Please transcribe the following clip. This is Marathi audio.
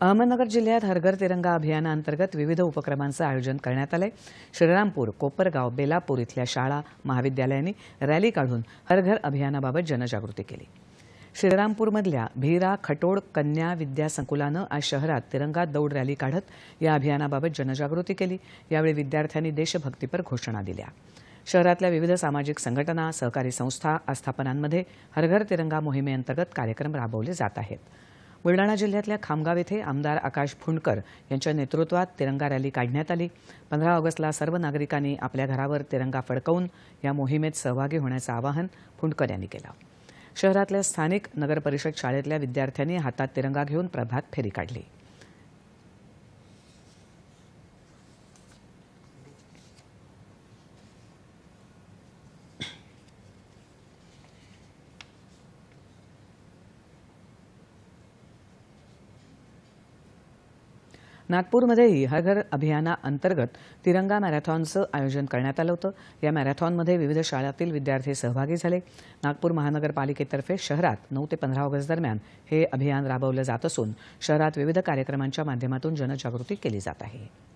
अहमदनगर जिल्ह्यात हरघर तिरंगा अभियानाअंतर्गत विविध उपक्रमांचं आयोजन करण्यात आलंय. श्रीरामपूर कोपरगाव बेलापूर इथल्या शाळा महाविद्यालयांनी रॅली काढून हरघर अभियानाबाबत जनजागृती केली. श्रीरामपूरमधल्या भीरा खटोड कन्या विद्या संकुलानं आज शहरात तिरंगा दौड रॅली काढत या अभियानाबाबत जनजागृती केली. यावेळी विद्यार्थ्यांनी देशभक्तीपर घोषणा दिल्या. शहरातल्या विविध सामाजिक संघटना सहकारी संस्था आस्थापनांमध्ये हरघर तिरंगा मोहिमेअंतर्गत कार्यक्रम राबवले जात आहेत. बुलडाणा जिल्ह्यातल्या खामगाव येथे आमदार आकाश फुंडकर यांच्या नेतृत्वात तिरंगा रॅली काढण्यात आली. पंधरा ऑगस्टला सर्व नागरिकांनी आपल्या घरावर तिरंगा फडकवून या मोहिमेत सहभागी होण्याचं आवाहन फुंडकर यांनी केलं. शहरातल्या स्थानिक नगरपरिषद शाळेतल्या विद्यार्थ्यांनी हातात तिरंगा घेऊन प्रभात फेरी काढली. नागपूरमध्येही हर घर अभियानाअंतर्गत तिरंगा मॅरेथॉनचं आयोजन करण्यात आलं होतं. या मॅरेथॉनमध्ये विविध शाळातील विद्यार्थी सहभागी झाले. नागपूर महानगरपालिकेतर्फे शहरात नऊ ते पंधरा ऑगस्ट दरम्यान हे अभियान राबवलं जात असून शहरात विविध कार्यक्रमांच्या माध्यमातून जनजागृती केली जात आहे.